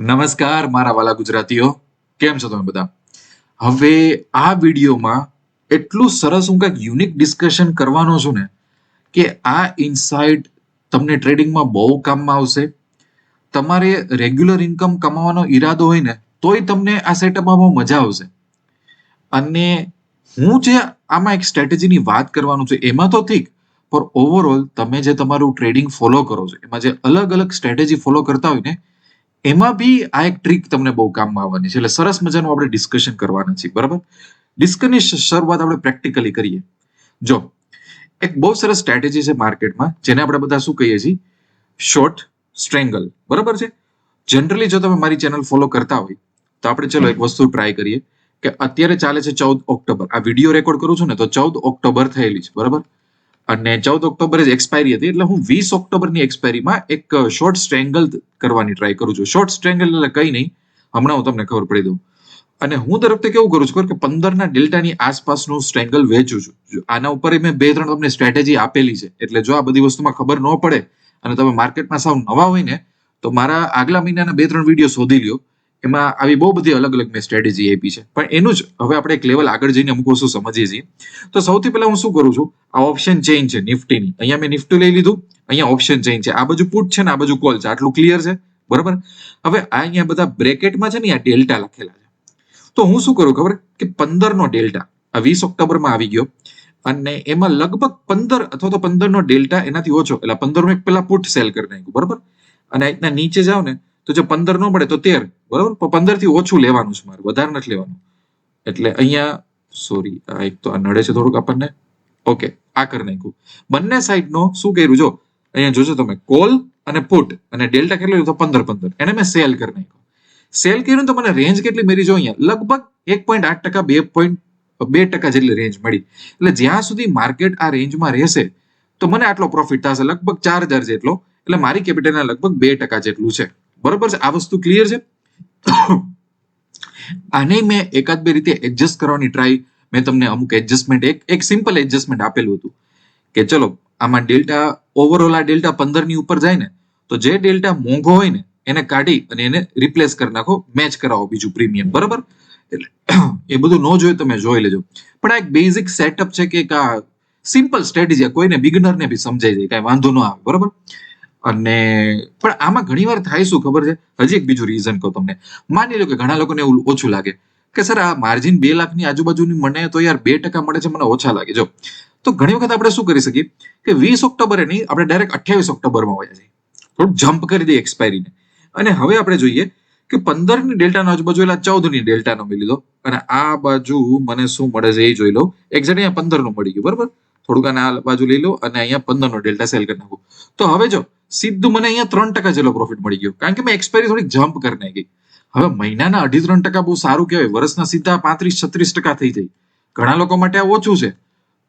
નમસ્કાર, મારા વાલા ગુજરાતીઓ. કેમ છો તમે બધા? હવે આ વિડીયોમાં એટલું સરસ હું કંઈક યુનિક ડિસ્કશન કરવાનો છું ને કે આ ઇનસાઇટ તમને ટ્રેડિંગમાં બહુ કામમાં આવશે. તમારે રેગ્યુલર ઇન્કમ કમાવાનો ઈરાદો હોય ને, તોય તમને આ સેટઅપમાં બહુ મજા આવશે. અને હું જે આમાં એક સ્ટ્રેટેજીની વાત કરવાનું છે, એમાં તો ઠીક, પણ ઓવરઓલ તમે જે તમારું ટ્રેડિંગ ફોલો કરો છો, એમાં જે અલગ અલગ સ્ટ્રેટેજી ફોલો કરતા હોય ને એમાં બી આ એક ટ્રીક તમને બહુ કામમાં આવવાની છે. એટલે સરસ મજાનું આપણે ડિસ્કશન કરવાના છીએ, બરાબર? ડિસ્કની શરૂઆત આપણે પ્રેક્ટિકલી કરીએ. જો, એક બહુ સરસ સ્ટ્રેટેજી છે માર્કેટમાં જેને આપણે બધા શું કહીએ છીએ? શોર્ટ સ્ટ્રેંગલ બરાબર છે? જનરલી જો તમે મારી ચેનલ ફોલો કરતા હોય, તો આપણે ચલો એક વસ્તુ ટ્રાય કરીએ કે અત્યારે ચાલે છે ચૌદ ઓક્ટોબર. આ વીડિયો રેકોર્ડ કરું છું ને, તો ચૌદ ઓક્ટોબર થયેલી છે, બરાબર? અને ચૌદ ઓક્ટોબરે જ એક્સપાયરી હતી, એટલે હું વીસ ઓક્ટોબરની એક્સપાયરીમાં એક શોર્ટ સ્ટ્રેંગલ કરવાની ટ્રાય કરું છું. શોર્ટ સ્ટ્રેંગલ એટલે કંઈ નહીં, હમણાં હું તમને ખબર પડી દઉં. અને હું વખતે કેવું કરું છું કે પંદરના ડેલ્ટાની આસપાસનું સ્ટ્રેંગલ વેચું છું. આના ઉપર મેં બે, ત્રણ તમને સ્ટ્રેટેજી આપેલી છે. એટલે જો આ બધી વસ્તુમાં ખબર ન પડે અને તમે માર્કેટમાં સાવ નવા હોય ને, તો મારા આગલા મહિનાના બે, ત્રણ વીડિયો શોધી લ્યો. એમાં આવી બહુ બધી અલગ અલગ મેં સ્ટ્રેટેજી આપી છે. પણ એનું જ હવે આપણે એક લેવલ આગળ જઈને અમુક વસ્તુ સમજીએ છીએ. તો સૌથી પહેલા હું શું કરું છું? આ ઓપ્શન ચેન્જ છે નિફ્ટીની. અહીંયા મેં નિફ્ટી લઈ લીધું. અહીંયા ઓપ્શન ચેન્જ છે. આ બાજુ પુટ છે ને આ બાજુ કોલ છે. આટલું ક્લિયર છે? બરાબર? હવે આ અહીંયા બધા બ્રેકેટમાં છે ને આ ડેલ્ટા લખેલા છે. તો હું શું કરું ખબર? કે પંદર નો ડેલ્ટા. આ વીસ ઓક્ટોબરમાં આવી ગયો. અને એમાં લગભગ પંદર અથવા તો પંદર નો ડેલ્ટા એનાથી ઓછો. એટલે પંદરનું એક પેલા પુટ સેલ કરી નાખ્યું. બરાબર? અને આ રીતના નીચે જાઓ ને તો જો પંદર નો પડે તો તેર, બરાબર? પંદરથી ઓછું લેવાનું છે મારે, વધારે નથી લેવાનું. એટલે અહીંયા સોરી આ એક તો આ નડે છે થોડુંક આપણને. ઓકે આ કરી નાખ્યું. બંને સાઈડનો શું કર્યું? જો, અહીંયા જોજો તમે કોલ અને પુટ અને ડેલ્ટા કેટલું તો પંદર પંદર. એને મેં સેલ કરી નાખ્યો. સેલ કર્યું તો મને રેન્જ કેટલી મેરી જો અહીંયા, લગભગ એક પોઈન્ટ આઠ ટકા, બે પોઈન્ટ બે ટકા જેટલી રેન્જ મળી. એટલે જ્યાં સુધી માર્કેટ આ રેન્જમાં રહેશે, તો મને આટલો પ્રોફિટ થશે. લગભગ ચાર હજાર જેટલો. એટલે મારી કેપિટલના લગભગ બે ટકા જેટલું છે. બરોબર છે? આ વસ્તુ ક્લિયર છે? આને મેં એકાદ બે રીતે એડજસ્ટ કરવાની ટ્રાય મેં તમને અમુક એડજસ્ટમેન્ટ એક એક સિમ્પલ એડજસ્ટમેન્ટ આપેલું હતું કે ચલો, આમાં ડેલ્ટા ઓવરઓલ આ ડેલ્ટા પંદરની ઉપર જાય ને, તો જે ડેલ્ટા મોંઘો હોય ને, એને કાઢી અને એને રિપ્લેસ કરી નાખો મેચ કરાવો બીજું પ્રીમિયમ બરાબર? એટલે એ બધું ન જોયું તમે જોઈ લેજો. પણ આ એક બેઝિક સેટઅપ છે કે એક આ સિમ્પલ સ્ટ્રેટેજી કોઈને બિગનરને બી સમજાઈ જાય, કાંઈ વાંધો ન આવે, બરાબર? અને પણ આમાં ઘણી વાર થાય શું ખબર છે? હજી એક બીજું રીઝન કહું તમને. માની લો કે ઘણા લોકોને એવું ઓછું લાગે કે સર, આ માર્જિન બે લાખની આજુબાજુની મને તો યાર બે ટકા મળે છે, મને ઓછા લાગે. જો, તો ઘણી વખત આપણે શું કરી શકીએ કે વીસ ઓક્ટોબરે નહીં, આપણે ડાયરેક્ટ અઠ્યાવીસ ઓક્ટોબરમાં વયા જઈએ થોડુંક જમ્પ કરી દઈએ એક્સપાયરીને અને હવે આપણે જોઈએ કે પંદરની ડેલ્ટાનો આજુબાજુ એટલે ચૌદની ડેલ્ટાનો મેં લીધો. અને આ બાજુ મને શું મળે છે એ જોઈ લઉં એક્ઝેક્ટ અહીંયા પંદરનું મળી ગયું, બરાબર? થોડુંક આને આ બાજુ લઈ લો અને અહીંયા પંદરનો ડેલ્ટા સેલ કરી નાખું. તો હવે જો સીધું મને અહીંયા ત્રણ ટકા જેટલો પ્રોફિટ મળી ગયો. કારણ કે મેં એક્સપાયરી થોડીક જમ્પ કરી નાખી. હવે મહિનાના અઢી ત્રણ ટકા બહુ સારું કહેવાય. વર્ષના સીધા પાંત્રીસ, છત્રીસ ટકા થઈ જાય. ઘણા લોકો માટે આ ઓછું છે.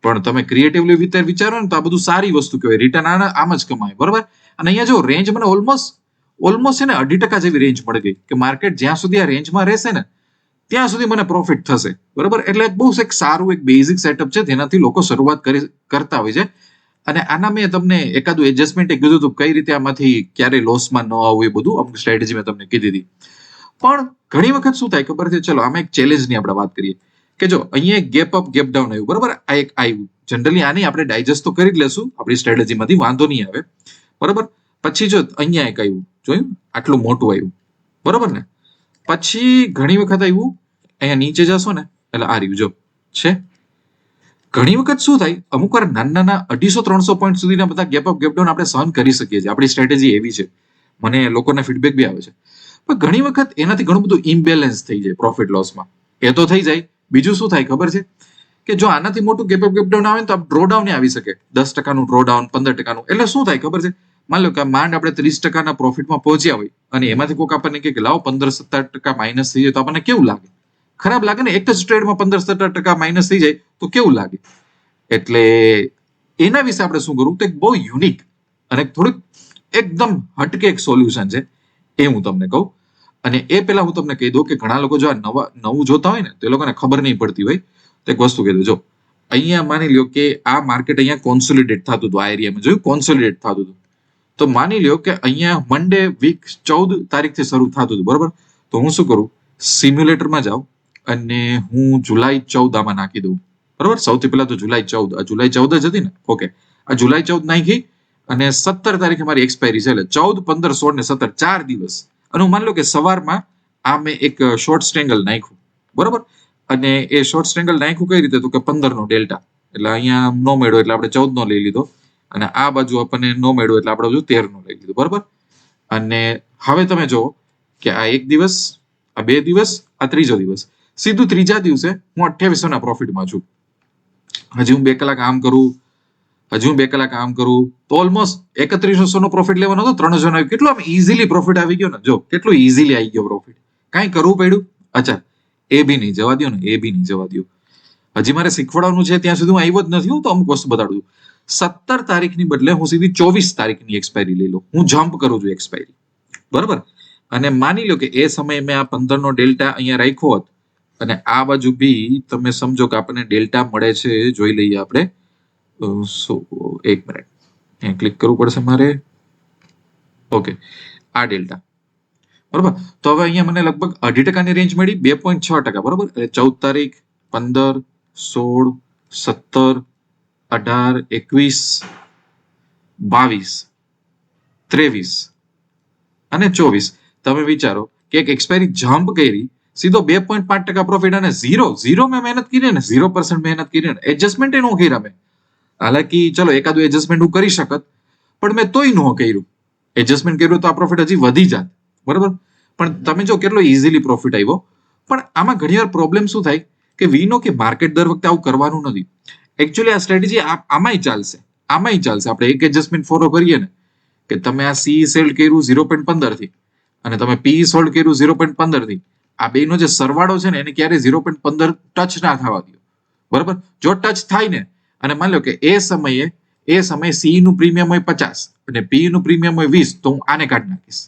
પણ તમે ક્રિએટિવલી વિચાર વિચારો ને તો આ બધું સારી વસ્તુ કહેવાય. રિટર્ન આમ જ કમાય. બરાબર? અને અહીંયા જો રેન્જ મને ઓલમોસ્ટ ઓલમોસ્ટ છે ને અઢી ટકા જેવી રેન્જ મળી ગઈ. કે માર્કેટ જ્યાં સુધી આ રેન્જમાં રહેશે ને, ત્યાં સુધી મને પ્રોફિટ થશે. બરાબર? એટલે બહુ એક સારું એક બેઝિક સેટઅપ છે. જેનાથી લોકો શરૂઆત કરી કરતા હોય છે. અને આના મેં તમને એકાદું એડજસ્ટમેન્ટ કીધું હતું કઈ રીતે આમાંથી ક્યારે લોસમાં ન આવવું એ બધું અમુક સ્ટ્રેટેજી મેં તમને કીધી હતી. પણ ઘણી વખત શું થાય ખબર છે? ચલો, આમાં એક ચેલેન્જની આપણે વાત કરીએ. કે જો અહીંયા ગેપ અપ ગેપ ડાઉન આવ્યું, બરાબર? આ એક આવ્યું. જનરલી આની આપણે ડાયજેસ્ટ તો કરી જ લેશું. આપણી સ્ટ્રેટેજીમાંથી વાંધો નહીં આવે. બરાબર? પછી જો અહીંયા એક આવ્યું, જોયું? આટલું મોટું આવ્યું. બરાબર ને? પછી ઘણી વખત આવ્યું, અહીંયા નીચે જશો ને? એટલે આ રહ્યું, જો. છે? ઘણી વખત શું થાય, અમુક વાર નાના નાના અઢીસો, ત્રણસો પોઈન્ટ સુધીના બધા ગેપ અપ ગેપ ડાઉન આપણે સહન કરી શકીએ છીએ. આપણી સ્ટ્રેટેજી એવી છે. મને લોકોના ફીડબેક બી આવે છે. પણ ઘણી વખત એનાથી ઘણું બધું ઇમ્બેલેન્સ થઈ જાય પ્રોફિટ લોસમાં એ તો થઈ જાય. બીજું શું થાય ખબર છે? કે જો આનાથી મોટું ગેપ અપ ગેપ ડાઉન આવે તો ડ્રો ડ્રોડાઉન આવી શકે. દસ ટકાનું ડ્રોડાઉન પંદર ટકાનું. એટલે શું થાય ખબર છે? માન લો કે માંડ આપણે ત્રીસ ટકાના પ્રોફિટમાં પહોંચ્યા હોય અને એમાંથી કોઈક આપણને કે લાવો પંદર સત્તર ટકા માઇનસ થઈ જાય તો આપણને કેવું લાગે? ખરાબ લાગે ને, એક જ ટ્રેડમાં પંદર સત્તર ટકા માઇનસ થઈ જાય, તો કેવું લાગે? એટલે એના વિશે આપણે શું કરવું? તો એક બહુ યુનિક અને થોડુંક એકદમ હટકે એક સોલ્યુશન છે, એ હું તમને કહું. અને એ પહેલા હું તમને કહી દઉં કે ઘણા લોકો જો આ નવા, નવું જોતા હોય ને, તો એ લોકોને ખબર નહીં પડતી હોય. તો એક વસ્તુ કહી દઉં, જો, અહીંયા માની લ્યો કે આ માર્કેટ અહીંયા કોન્સોલિડેટ થતું હતું, આ એરિયામાં જોયું કોન્સોલિડેટ થતું હતું. તો માની લ્યો કે અહીંયા મંડે વીક ચૌદ તારીખથી શરૂ થતું હતું, બરોબર? તો હું શું કરું? સિમ્યુલેટરમાં જાઉં અને હું જુલાઈ ચૌદ આમાં નાખી દઉં. બરોબર? સૌથી પહેલા તો જુલાઈ ચૌદ. આ જુલાઈ ચૌદ જ હતી ને? ઓકે આ જુલાઈ ચૌદ નાખી અને સત્તર તારીખે મારી એક્સપાયરી છે એટલે ચૌદ, પંદર, સોળ ને સત્તર, ચાર દિવસ. અને હું માની લો કે સવારમાં આ મેં એક શોર્ટ સ્ટ્રેંગલ નાખ્યું. બરોબર? અને એ શોર્ટ સ્ટ્રેંગલ નાખ્યું કઈ રીતે? તો કે પંદર નો ડેલ્ટા. એટલે અહીંયા નો મેળ્યો એટલે આપણે ચૌદ નો લઈ લીધો. અને આ બાજુ આપણને નો મેળ્યો એટલે આપણે બાજુ તેર લઈ લીધો. બરોબર? અને હવે તમે જુઓ કે આ એક દિવસ, આ બે દિવસ, આ ત્રીજો દિવસ. સીધું ત્રીજા દિવસે હું અઠ્યાવીસો ના પ્રોફિટમાં છું. હજી હું બે કલાક આમ કરું, હજી હું બે કલાક આમ કરું, તો ઓલમોસ્ટ એકત્રીસો નો પ્રોફિટ લેવાનો હતો ત્રણ આવ્યું. કેટલો આમ ઇઝીલી પ્રોફિટ આવી ગયો ને? જો, કેટલું ઇઝીલી આવી ગયો પ્રોફિટ કાંઈ કરવું પડ્યું? અચ્છા, એ બી નહીં, જવા દો ને, એ બી નહીં, જવા દો હજી મારે શીખવાડવાનું છે, ત્યાં સુધી હું આવ્યો જ નથી, હું તો અમુક વસ્તુ બતાડું સત્તર તારીખની બદલે હું સીધી ચોવીસ તારીખની એક્સપાયરી લઈ લઉં. હું જમ્પ કરું છું એક્સપાયરી બરાબર? અને માની લો કે એ સમયે મેં આ પંદર નો ડેલ્ટા અહીંયા રાખ્યો હોત અને આ બાજુ બી તમે સમજો કે આપણને ડેલ્ટા મળે છે, જોઈ લઈએ આપણે. સો, એક મિનિટ. અહીંયા ક્લિક કરવું પડશે મારે. ઓકે, આ ડેલ્ટા. બરોબર? તો હવે અહીંયા મને લગભગ અઢી ટકાની રેન્જ મળી, બે પોઈન્ટ છ ટકા, બરોબર? એટલે ચૌદ તારીખ, પંદર, સોળ, સત્તર, અઢાર, એકવીસ, બાવીસ, ત્રેવીસ અને ચોવીસ. તમે વિચારો કે એક એક્સપાયરી જમ્પ કરી સીધો બે પોઈન્ટ પાંચ ટકા પ્રોફિટ અને ઝીરો ઝીરો મેં મહેનત કરી ને ઝીરો પર્સન્ટ મહેનત કરી ને એડજસ્ટમેન્ટ નો કર્યા મેં. હાલાકી, ચલો, એકાદું એડજસ્ટમેન્ટ હું કરી શકત, પણ મેં તોય ન કર્યું. એડજસ્ટમેન્ટ કર્યું તો આ પ્રોફિટ હજી વધી જાત. બરાબર? પણ તમે જો કેટલો ઇઝીલી પ્રોફિટ આવ્યો. પણ આમાં ઘણીવાર પ્રોબ્લેમ શું થાય કે વી નો કે માર્કેટ દર વખતે આવું કરવાનું નથી. એકચ્યુઅલી આ સ્ટ્રેટેજી આમાંય ચાલશે. આમાંય ચાલશે. આપણે એક એડજસ્ટમેન્ટ ફોલો કરીએ ને, કે તમે આ સી સેલ્ડ કર્યું ઝીરો પોઈન્ટ પંદરથી અને તમે પી સોલ્ડ કર્યું ઝીરો પોઈન્ટ પંદરથી. આ બેનો જે સરવાળો છે ને એને ક્યારે ઝીરો પોઈન્ટ પંદર ટચ ના થવા દો બરાબર? જો ટચ થાય ને, અને માની લો કે એ સમયે એ સમયે સી નું પ્રીમિયમ હોય પચાસ અને પી નું પ્રીમિયમ હોય વીસ, તો હું આને કાઢી નાખીશ.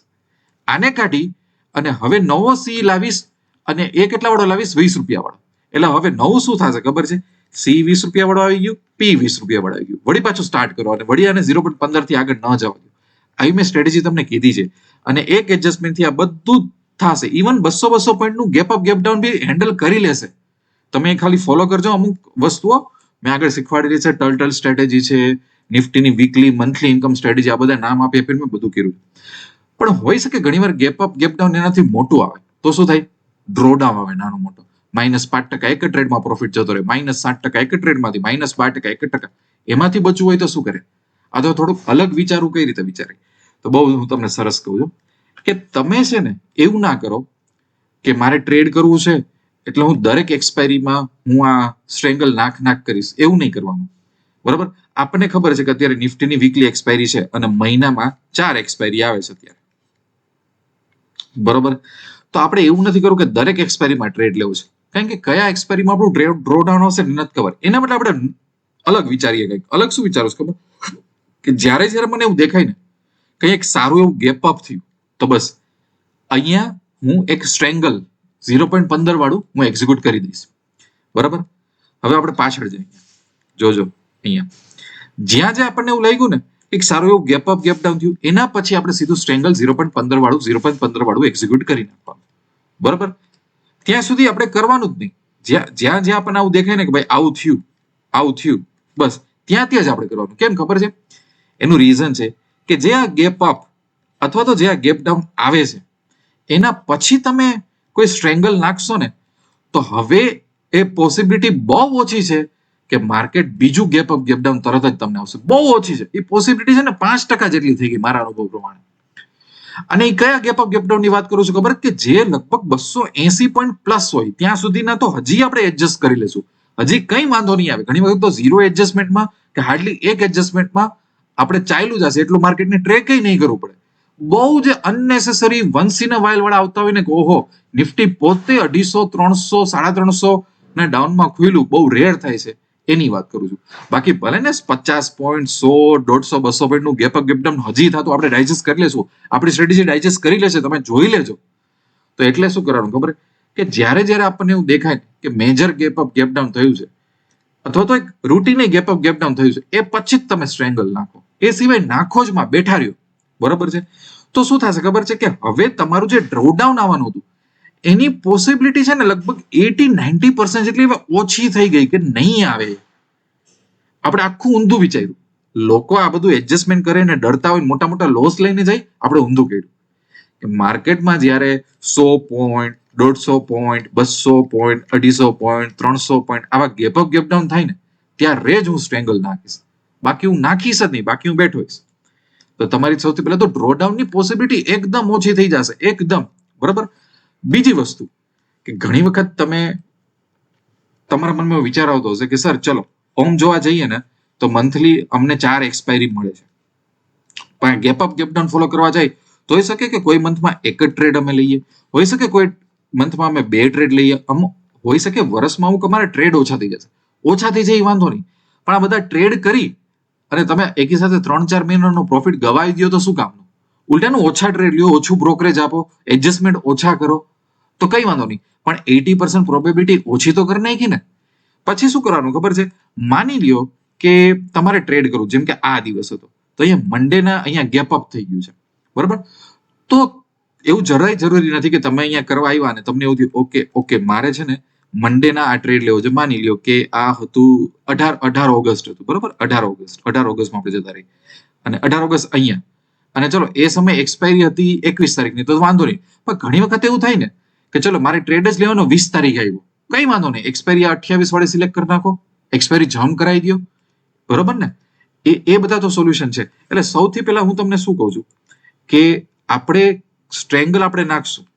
આને કાઢી અને હવે નવો સી લાવીશ અને એ કેટલા વાળો લાવીશ? વીસ રૂપિયા વાળો એટલે હવે નવું શું થશે ખબર છે? સી વીસ રૂપિયા વાળો આવી ગયું પી વીસ રૂપિયા વાળો આવી ગયું. વળી પાછું સ્ટાર્ટ કરો અને વળી આને ઝીરો પોઈન્ટ પંદરથી આગળ ન જવા દો. આવી મેં સ્ટ્રેટેજી તમને કીધી છે. અને એક એડજસ્ટમેન્ટથી આ બધું થશે. ઇવન બસો બસો પોઈન્ટનું gap up gap down be handle કરી લેશે. તમે ખાલી ફોલો કરજો અમુક વસ્તુઓ. મેં આગળ શીખવાડેલી છે ટર્ટલ સ્ટ્રેટેજી છે, નિફ્ટીની વીકલી મંથલી ઇન્કમ સ્ટ્રેટેજી આ બધા નામ આપી આપીને મેં બધું કર્યું. પણ હોઈ શકે ઘણીવાર ગેપ અપ ગેપ ડાઉન એનાથી મોટું આવે. તો શું થાય? ડ્રોડાઉન આવે નાનો મોટો. માઇનસ પાંચ ટકા એક ટ્રેડમાં પ્રોફિટ જતો રહે. માઇનસ સાત ટકા એક ટ્રેડમાંથી માઇનસ બાર ટકા, એક ટકા. એમાંથી બચવું હોય તો શું કરે? આ તો થોડુંક અલગ વિચારવું કઈ રીતે વિચારે? તો બહુ હું તમને સરસ કહું છું. કે તમે છે ને એવું ના કરો કે મારે ટ્રેડ કરવું છે, એટલે હું દરેક એક્સપાયરીમાં હું આ સ્ટ્રેંગલ નાખ નાખ કરીશ. એવું નહીં કરવાનું. બરાબર? આપણને ખબર છે કે અત્યારે નિફ્ટીની વીકલી એક્સપાયરી છે અને મહિનામાં ચાર એક્સપાયરી આવે છે અત્યારે. બરોબર? તો આપણે એવું નથી કરવું કે દરેક એક્સપાયરીમાં ટ્રેડ લેવું છે. કારણ કે કયા એક્સપાયરીમાં આપણું ટ્રેડ ડ્રોડાઉન ને નથી ખબર. એના માટે આપણે અલગ વિચારીએ કંઈક. અલગ શું વિચારો છો ખબર? કે જ્યારે જ્યારે મને એવું દેખાય ને કંઈક સારું એવું ગેપ અપ થયું. તો બસ. અહીંયા હું એક સ્ટ્રેંગલ ઝીરો પોઈન્ટ પંદર વાળું હું એક્ઝિક્યુટ કરી દઈશ. બરાબર? હવે આપણે પાછળ જઈએ. જોજો, અહીંયા. જ્યાં જ્યાં આપણને એવું લાગ્યું ને, એક સારું એવું ગેપ અપ ગેપ ડાઉન થયું, એના પછી આપણે સીધું સ્ટ્રેંગલ ઝીરો પોઈન્ટ પંદર વાળું ઝીરો પોઈન્ટ પંદર વાળું એક્ઝિક્યુટ કરી નાખવાનું. બરાબર? ત્યાં સુધી આપણે કરવાનું જ નહીં. જ્યાં જ્યાં જ્યાં આપણને આવું દેખાય ને કે ભાઈ આવું થયું આવું થયું, બસ. ત્યાં ત્યાં જ આપણે કરવાનું. કેમ ખબર છે? એનું રીઝન છે કે જે આ ગેપ અપ અથવા તો જે આ ગેપ ડાઉન આવે છે, એના પછી તમે કોઈ સ્ટ્રેંગલ નાખશો ને, તો હવે એ પોસિબિલિટી બહુ ઓછી છે કે માર્કેટ બીજું ગેપ અપ, ગેપ ડાઉન તરત જ તમને આવશે. બહુ ઓછી છે. એ પોસિબિલિટી છે ને પાંચ ટકા જેટલી થઈ ગઈ મારા અનુભવ પ્રમાણે. અને એ કયા ગેપ અપ, ગેપ ડાઉનની વાત કરું છું ખબર? કે જે લગભગ બસો એસી પોઈન્ટ પ્લસ હોય, ત્યાં સુધીના તો હજી આપણે એડજસ્ટ કરી લેશું હજી કઈ વાંધો નહીં આવે. ઘણી વખત તો ઝીરો એડજસ્ટમેન્ટમાં કે હાર્ડલી એક એડજસ્ટમેન્ટમાં આપણે ચાલ્યું જશે. એટલું માર્કેટને ટ્રેક નહીં કરવું પડે. બહુ જ અનનેસેસરી અ વાઇલ વાળા આવતા હોય ને ઓહો, નિફ્ટી પોતે અઢીસો, ત્રણસો, સાડા ત્રણસો ના ડાઉનમાં ખુલ્યું બહુ રેર થાય છે. એની વાત કરું છું. બાકી ભલે ને પચાસ પોઈન્ટ સો, દોઢસો, બસો પોઈન્ટનું ગેપ અપ ગેપ ડાઉન હજી થતું આપણે ડાયજેસ્ટ કરી લેશું. આપણી સ્ટ્રેટેજી ડાયજેસ્ટ કરી લેશે, તમે જોઈ લેજો. તો એટલે શું કરવાનું ખબર? કે જ્યારે જ્યારે આપણને એવું દેખાય કે major gap up gap down થયું છે, અથવા તો એક રૂટીને ગેપ અપ ગેપ ડાઉન થયું છે, એ પછી જ તમે સ્ટ્રેંગલ નાખો. એ સિવાય નાખો જ માં, બેઠા રહ્યો. બરાબર છે? તો શું થશે ખબર છે કે હવે તમારું જે ડ્રોડાઉન આવવાનું હતું, એની પોસિબિલિટી છે ને લગભગ એટી નાઇન્ટી પર્સન્ટ જેટલી ઓછી થઈ ગઈ કે નહીં આવે. આપણે આખું ઊંધું વિચાર્યું. લોકો આ બધું એડજસ્ટમેન્ટ કરે ને ડરતા હોય મોટા મોટા લોસ લઈને જાય, આપણે ઊંધું કર્યું. કે માર્કેટમાં જ્યારે સો પોઈન્ટ દોઢસો પોઈન્ટ બસો પોઈન્ટ અઢીસો પોઈન્ટ ત્રણસો પોઈન્ટ આવા ગેપ અપ ગેપ ડાઉન થાય ને, ત્યારે જ હું સ્ટ્રેંગલ નાખીશ. બાકી હું નાખીશ જ નહીં, બાકી હું બેઠો હોઈશ. તો તમારી સૌથી પહેલા તો ડ્રોડાઉનની પોસિબિલિટી એકદમ ઓછી થઈ જશે, એકદમ. બરાબર? બીજી વસ્તુ કે ઘણી વખત તમે તમારા મનમાં વિચાર આવતો હશે કે, સર, ચલો હોમ જોવા જઈએ ને, તો મંથલી અમને ચાર એક્સપાયરી મળે છે. પણ gap up gap down follow કરવા જાય, તો હોઈ શકે કે કોઈ મંથમાં એક જ ટ્રેડ અમે લઈએ. હોઈ શકે કોઈ મંથમાં અમે બે ટ્રેડ લઈએ. અમ, હોઈ શકે વર્ષમાં અમુક અમારે ટ્રેડ ઓછા થઈ જશે. ઓછા થઈ જાય એ વાંધો નહીં. પણ આ બધા ટ્રેડ કરી અને તમે એકી સાથે ત્રણ ચાર મહિનાનો પ્રોફિટ ગવાઈ દો તો શું કામનું? ઉલટાનું ઓછા ટ્રેડ લ્યો, ઓછું બ્રોકરેજ આપો એડજસ્ટમેન્ટ ઓછા કરો. તો કઈ વાંધો નહીં. પણ એટી પર્સન્ટ પ્રોબેબિલિટી ઓછી તો કરી નાખી ને. પછી શું કરવાનું ખબર છે? માની લ્યો કે તમારે ટ્રેડ કરવું, જેમ કે આ દિવસ હતો. તો અહીંયા મંડેના અહીંયા ગેપ અપ થઈ ગયું છે. બરાબર? તો એવું જરાય જરૂરી નથી કે તમે અહીંયા કરવા આવ્યા ને તમને એવું થયું, ઓકે ઓકે, મારે છે ને મંડેના આ ટ્રેડ લેવો છે. માની લ્યો કે આ હતું અઢાર અઢાર ઓગસ્ટ હતું. બરાબર? અઢાર ઓગસ્ટ. અઢાર ઓગસ્ટમાં આપણે જતા રહી અને અઢાર ઓગસ્ટ અહીંયા. અને ચલો, એ સમય એક્સપાયરી હતી એકવીસ તારીખની, તો વાંધો નહીં. પણ ઘણી વખત એવું થાય ને કે ચલો, મારે ટ્રેડ જ લેવાનો વીસ તારીખ આવ્યો. કઈ વાંધો નહીં. એક્સપાયરી અઠ્યાવીસ વાળે સિલેક્ટ કરી નાખો. એક્સપાયરી જમ કરાવી દો બરોબર ને? એ એ બધા તો સોલ્યુશન છે. એટલે સૌથી પહેલા હું તમને શું કહું છું? કે આપણે સ્ટ્રેંગલ આપણે નાખશું.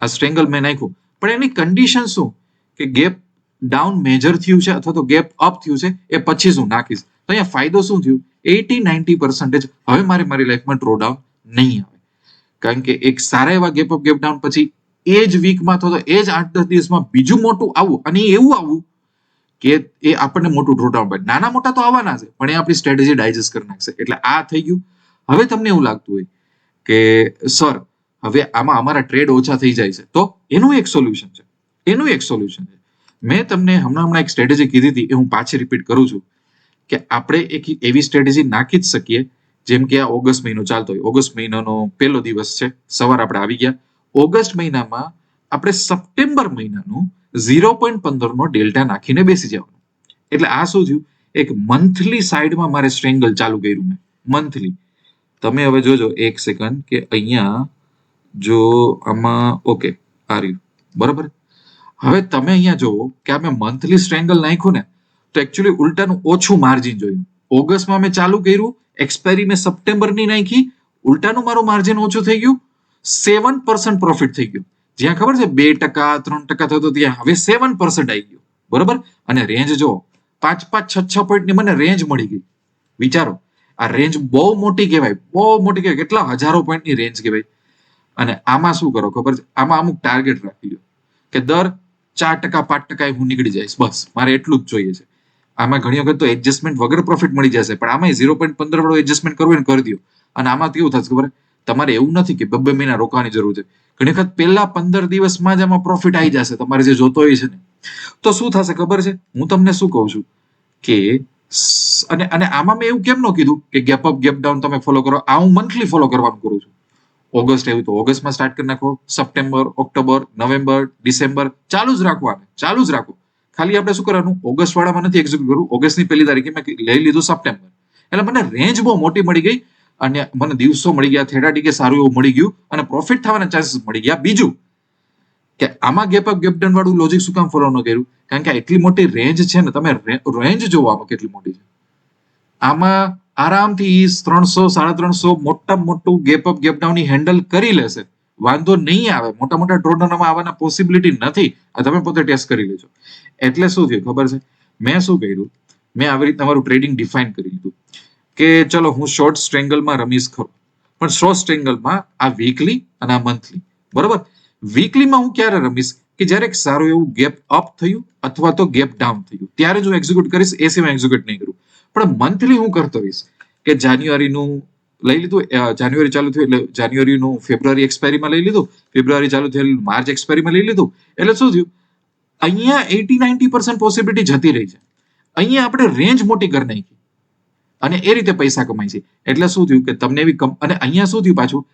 આ સ્ટ્રેંગલ મેં નાખ્યું. પણ એની કન્ડિશન શું? કે ગેપ ડાઉન મેજર થયું છે અથવા તો ગેપ અપ થયું છે, એ પછી શું નાખીશ. તો અહીંયા ફાયદો શું થયું? એટી નાઇન્ટી પર્સન્ટેજ હવે મારે મારી લાઈફમાં ડ્રો ડાઉન નહીં આવે. કારણ કે એક સારા એવા ગેપ અપ ગેપ ડાઉન પછી એ જ વીકમાં અથવા તો એ જ આઠ દસ દિવસમાં બીજું મોટું આવું અને એવું આવું કે એ આપણને મોટું ડ્રોડાઉન પડે નાના મોટા તો આવવાના છે, પણ એ આપણી સ્ટ્રેટેજી ડાયજેસ્ટ કરી નાખશે. એટલે આ થઈ ગયું. હવે તમને એવું લાગતું હોય કે, સર હવે આમાં અમારા ટ્રેડ ઓછા થઈ જાય છે. તો એનું એક સોલ્યુશન છે. એનું એક સોલ્યુશન છે. મેં તમને હમણાં હમણાં એક સ્ટ્રેટેજી કીધી હતી એ હું પાછી રિપીટ કરું છું કે આપણે એક એવી સ્ટ્રેટેજી નાખી જ શકીએ જેમ કે આ ઓગસ્ટ મહિનો ચાલતો હોય. ઓગસ્ટ મહિનાનો પહેલો દિવસ છે. સવાર આપણે આવી ગયા. ઓગસ્ટ મહિનામાં આપણે સપ્ટેમ્બર મહિનાનું ઝીરો પોઈન્ટ પંદરનો ડેલ્ટા નાખીને બેસી જવાનું. એટલે આ શું થયું? એક મંથલી સાઈડમાં મારે સ્ટ્રેંગલ ચાલુ કર્યું મેં. મંથલી તમે હવે જોજો એક સેકન્ડ કે અહીંયા જો આમાં ઓકે આ રહ્યું. બરાબર? હવે તમે અહીંયા જુઓ કે આ મંથલી સ્ટ્રેંગલ નાખ્યું ને, તો એકચ્યુઅલી ઉલટાનું ઓછું માર્જિન જોયું. ઓગસ્ટમાં મેં ચાલુ કર્યું એક્સપાયરી મેં સપ્ટેમ્બરની નાખી, ઉલટાનું મારું માર્જિન ઓછું થઈ ગયું સેવન પર્સન્ટ પ્રોફિટ થઈ ગયું. જ્યાં ખબર છે, બે ટકા, ત્રણ ટકા થતો ત્યાં. હવે સેવન પર્સન્ટ આવી ગયું. બરોબર? અને રેન્જ જો પાંચ પાંચ છ છ પોઈન્ટની મને રેન્જ મળી ગઈ. વિચારો, આ રેન્જ બહુ મોટી કહેવાય, બહુ મોટી કહેવાય. કેટલા હજારો પોઈન્ટની રેન્જ કહેવાય. અને આમાં શું કરો ખબર છે? આમાં અમુક ટાર્ગેટ રાખી લો કે દર ચાર ટકા, પાંચ ટકા હું નીકળી જઈશ. બસ, મારે એટલું જ જોઈએ છે. આમાં ઘણી વખત તો એડજસ્ટમેન્ટ વગર પ્રોફિટ મળી જશે, પણ આમાં ઝીરો પોઈન્ટ પંદર વાળો એડજસ્ટમેન્ટ કરવું કરી દો અને આમાં કેવું થશે ખબર? તમારે એવું નથી કે બબ્બે મહિના રોકવાની જરૂર છે. ઘણી વખત પહેલા પંદર દિવસમાં જ આમાં પ્રોફિટ આવી જશે, તમારે જે જોતો હોય છે ને. તો શું થશે ખબર છે? હું તમને શું કહું છું? કે અને અને આમાં મેં એવું કેમ ન કીધું? કે ગેપ અપ ગેપ ડાઉન તમે ફોલો કરો. આ હું મંથલી ફોલો કરવાનું કરું છું. ઓગસ્ટ એવું તો ઓગસ્ટમાં સ્ટાર્ટ કરી નાખો, સપ્ટેમ્બર, ઓક્ટોબર, નવેમ્બર, ડિસેમ્બર, ચાલુ જ રાખવાનું ચાલુ જ રાખો. ખાલી આપણે શું કરવાનું? ઓગસ્ટ વાળામાં નથી એક્ઝિક્યુટ કરવું. ઓગસ્ટની પહેલી તારીખે મેં લઈ લીધું સપ્ટેમ્બર. એટલે મને રેન્જ બહુ મોટી મળી ગઈ અને મને દિવસો મળી ગયા થેડા ટીકે સારું એવું મળી ગયું અને પ્રોફિટ થવાના ચાન્સીસ મળી ગયા. બીજું કે આમાં ગેપ અપ ગેપ ડાઉન વાળું લોજિક શું કામ ફોલો ન કર્યું? કારણ કે એટલી મોટી રેન્જ છે ને, તમે રેન્જ જોવો આમાં કેટલી મોટી છે. આમાં આરામથી ત્રણસો, સાડા ત્રણસો મોટા મોટું gap up gap down handle કરી લેશે. વાંધો નહીં આવે. મોટા મોટા ડ્રોડનમાં આવવાના પોસિબિલિટી નથી. આ તમે પોતે ટેસ્ટ કરી લેજો. એટલે શું થયું ખબર છે? મેં શું કર્યું? મેં આવી રીતે મારું ટ્રેડિંગ ડિફાઇન કરી લીધું. કે ચલો હું શોર્ટ સ્ટ્રેંગલમાં રમીશ ખરો. પણ શોર્ટ સ્ટ્રેંગલમાં આ વીકલી અને આ મંથલી બરોબર? વીકલીમાં હું ક્યારે રમીશ? કે જ્યારે એક સારું એવું ગેપ અપ થયું અથવા તો ગેપ ડાઉન થયું. ત્યારે જ હું એક્ઝિક્યુટ કરીશ. એ સિવાય એક્ઝિક્યુટ નહીં કરું. પણ મંથલી હું કરતો રહીશ. કે જાન્યુઆરીનું લઈ લીધું જાન્યુઆરી ચાલુ થયું એટલે જાન્યુઆરીનું ફેબ્રુઆરી એક્સપાયરીમાં લઈ લીધું, ફેબ્રુઆરી ચાલુ થયેલું માર્ચ એક્સપાયરીમાં લઈ લીધું. એટલે શું થયું? અહીંયા એટી નાઇન્ટી પર્સન્ટ પોસિબિલિટી જતી રહી છે. અહીંયા આપણે રેન્જ મોટી કરી નાખી. અને એ રીતે પૈસા કમાય છે. એટલે શું થયું કે તમને એવી કમ, અને અહીંયા શું થયું પાછું?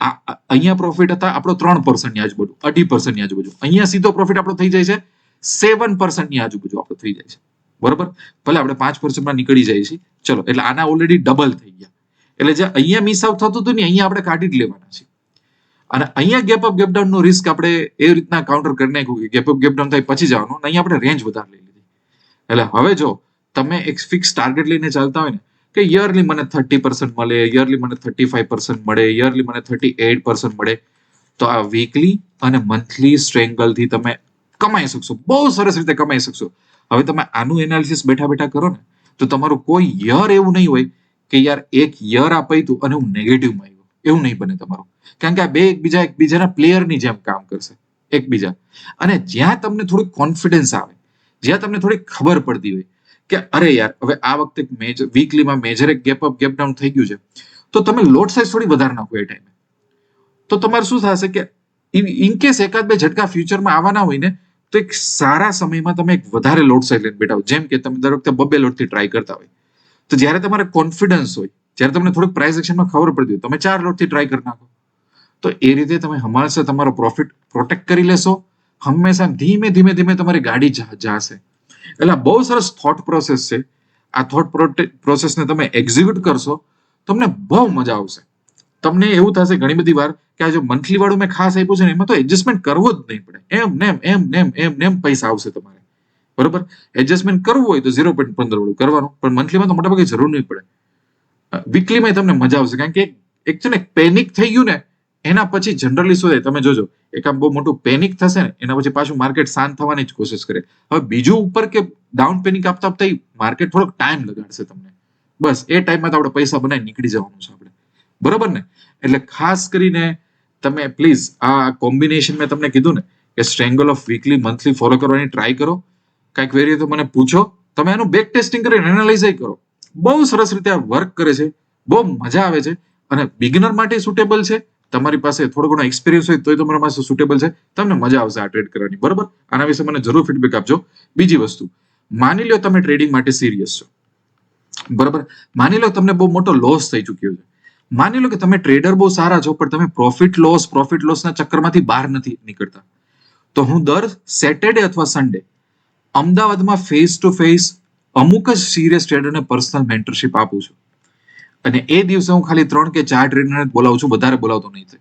અહીંયા પ્રોફિટ હતા આપણો ત્રણ પર્સન્ટની આજુબાજુ, અઢી પર્સન્ટની આજુબાજુ. અહીંયા સીધો પ્રોફિટ આપણો થઈ જાય છે, સેવન પર્સન્ટની આજુબાજુ આપણો થઈ જાય છે. બરોબર? ભલે આપણે પાંચ પર્સન્ટમાં નીકળી જઈએ છીએ. ચલો, એટલે આના ઓલરેડી ડબલ થઈ ગયા. એટલે જે અહીંયા મિસ આઉટ થતું હતું ને, અહીંયા આપણે કાઢી જ લેવાના છે અને અહીંયા ગેપ અપ ગેપ ડાઉન નો રિસ્ક આપણે એ રીતના કાઉન્ટર કરી નાખ્યું કે ગેપ અપ ગેપ ડાઉન થાય પછી જવાનું. અહીંયા આપણે રેન્જ વધારે લઈ લીધી. એટલે હવે જો, તમે એક ફિક્સ ટાર્ગેટ લઈને ચાલતા હોય ને, કે યરલી મને થર્ટી પર્સન્ટ મળે યરલી મને થર્ટી ફાઈવ પર્સન્ટ મળે યરલી મને થર્ટી એટ પર્સન્ટ મળે, તો આ વીકલી અને મંથલી સ્ટ્રેંગલથી તમે કમાઈ શકશો. બહુ સરસ રીતે કમાઈ શકશો. હવે તમે આનું એનાલિસિસ બેઠા બેઠા કરો ને, તો તમારું કોઈ યર એવું નહીં હોય કે યાર એક યર આપાઈ તું અને હું નેગેટિવમાં આવ્યો. એવું નહીં બને તમારું. કારણ કે આ બે એકબીજા એકબીજાના પ્લેયરની જેમ કામ કરશે. એકબીજા. અને જ્યાં તમને થોડું કોન્ફિડન્સ આવે, જ્યાં તમને થોડી ખબર પડતી હોય કે અરે યાર, હવે આ વખતે મેજર વીકલીમાં મેજર એક ગેપ અપ ગેપ ડાઉન થઈ ગયું છે, તો તમે લોટ સાઇઝ થોડી વધારે નાખો એ ટાઈમે તો તમારે શું થશે કે ઇન કેસ એકાદ બે ઝટકા ફ્યુચરમાં આવવાના હોય ને તો એક સારા સમયમાં તમે એક વધારે લોડ સાઇઝ લઈને બેઠા જેમ કે તમે દર વખતે બબે લોટથી ટ્રાય કરતા હોય. તો જ્યારે તમારે કોન્ફિડન્સ હોય, જ્યારે તમને થોડુંક પ્રાઇસ એક્શનમાં ખબર પડતી હોય, તમે ચાર લોટથી ટ્રાય કરી નાખો. તો એ રીતે તમે હંમેશા તમારો પ્રોફિટ પ્રોટેક્ટ કરી લેશો. હંમેશા ધીમે ધીમે ધીમે તમારી ગાડી જાશે. એટલે બહુ સરસ થોટ પ્રોસેસ છે. આ થોટ પ્રોસેસને તમે એક્ઝિક્યુટ કરશો, તમને બહુ મજા આવશે. તમને એવું થશે ઘણી બધી વાર કે આ જો મંથલી વાળું મેં ખાસ આપ્યું છે ને, એમાં તો એડજસ્ટમેન્ટ કરવો જ નહીં પડે. એમ, નેમ એમ નેમ એમ, નેમ પૈસા આવશે તમારે. બરોબર? એડજસ્ટમેન્ટ કરવું હોય તો ઝીરો પોઈન્ટ પંદર વાળું કરવાનું, પણ મંથલીમાં તો મોટાભાગે જરૂર નહીં પડે. વીકલીમાં તમને મજા આવશે, કારણ કે એક- છે ને પેનિક થઈ ગયું ને, એના પછી જનરલી શું થાય? તમે જોજો, એક આમ બહુ મોટું પેનિક થશે ને, એના પછી પાછું માર્કેટ શાંત થવાની જ કોશિશ કરે. હવે બીજું ઉપર કે ડાઉન પેનિક આપતા આપતા માર્કેટ થોડોક ટાઈમ લગાડશે તમને. બસ, એ ટાઈમમાં તો આપણે પૈસા બનાવી નીકળી જવાનું છે આપણે. બરોબર ને? એટલે ખાસ કરીને તમે પ્લીઝ આ કોમ્બિનેશન મેં તમને કીધું ને કે strangle of weekly monthly follow કરવાની ટ્રાય કરો. કાંઈક વેરીએ તો મને પૂછો. તમે એનું બેક ટેસ્ટિંગ કરીને એનાલાઇઝ કરો. બહુ સરસ રીતે આ વર્ક કરે છે. બહુ મજા આવે છે. અને બિગનર માટે સુટેબલ છે. તમારી પાસે થોડો ઘણો એક્સપિરિયન્સ હોય તોય તમારા પાસે સુટેબલ છે. તમને મજા આવશે આ ટ્રેડ કરવાની. બરાબર? આના વિશે મને જરૂર ફીડબેક આપજો. બીજી વસ્તુ. માની લો તમે ટ્રેડિંગ માટે સિરિયસ છો. બરોબર? માની લો તમને બહુ મોટો લોસ થઈ ચૂક્યો છે. માની લો કે તમે ટ્રેડર બહુ સારા છો, પણ તમે પ્રોફિટ લોસ પ્રોફિટ લોસના ચક્કરમાંથી બહાર નથી નીકળતા. તો હું દર સેટરડે અથવા સન્ડે અમદાવાદમાં ફેસ ટુ ફેસ અમુક જ સિરિયસ ટ્રેડરને પર્સનલ મેન્ટરશિપ આપું છું. અને એ દિવસે હું ખાલી ત્રણ કે ચાર ટ્રેડરને બોલાવું છું, વધારે બોલાવતો નહીં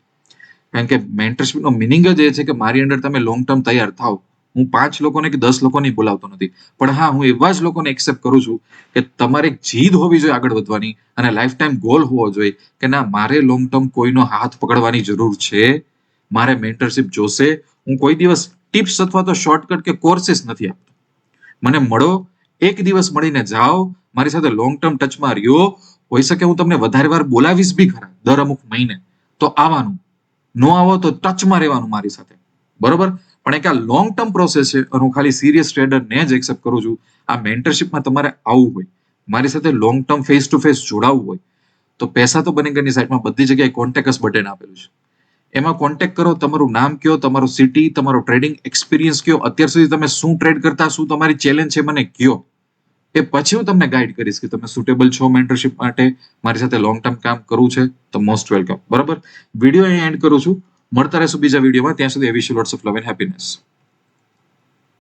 કારણ કે મેન્ટરશિપનો મિનિંગ જ એ છે કે મારી અંડર તમે લોંગ ટર્મ તૈયાર થાવ હું પાંચ લોકોને કે દસ લોકોને બોલાવતો નથી. પણ હા, હું એવા જ લોકોને એક્સેપ્ટ કરું છું કે તમારે જીદ હોવી જોઈએ આગળ વધવાની અને લાઈફ ટાઈમ ગોલ હોવો જોઈએ કે ના, મારે લોંગ ટર્મ કોઈનો હાથ પકડવાની જરૂર છે. મારે મેન્ટરશિપ જોશે. હું કોઈ દિવસ ટિપ્સ અથવા તો શોર્ટકટ કે કોર્સિસ નથી આપતો. મને મળો, એક દિવસ મળીને જાઓ, મારી સાથે લોંગ ટર્મ ટચમાં રહ્યો. હોઈ શકે હું તમને વધારે વાર બોલાવીશ બી ખરા, દર અમુક મહિને. તો આવવાનું. નો આવો તો ટચમાં રહેવાનું મારી સાથે. બરોબર? પણ એક આ લોંગ ટર્મ પ્રોસેસ છે, અને હું ખાલી સિરિયસ ટ્રેડરને જ એક્સેપ્ટ કરું છું. આ મેન્ટરશીપમાં તમારે આવવું હોય. મારી સાથે long term face to face જોડાવવું હોય. તો પૈસા તો બનેગરની સાઈડમાં બધી જગ્યાએ કોન્ટેક્ટ બટન આપેલું છે. એમાં કોન્ટેક્ટ કરો, તમારું નામ કયો, તમારું સિટી તમારો ટ્રેડિંગ એક્સપિરિયન્સ કયો, અત્યાર સુધી તમે શું ટ્રેડ કરતા, શું તમારી ચેલેન્જ છે, મને કયો. એ પછી હું તમને ગાઈડ કરીશ કે તમે સુટેબલ છો મેન્ટરશિપ માટે, મારી સાથે લોંગ ટર્મ કામ કરવું છે, તો મોસ્ટ વેલકમ બરાબર? વીડિયો અહીં એન્ડ કરું છું. મળતા રહેશું બીજા વિડીયોમાં. ત્યાં સુધી wish lots of love and happiness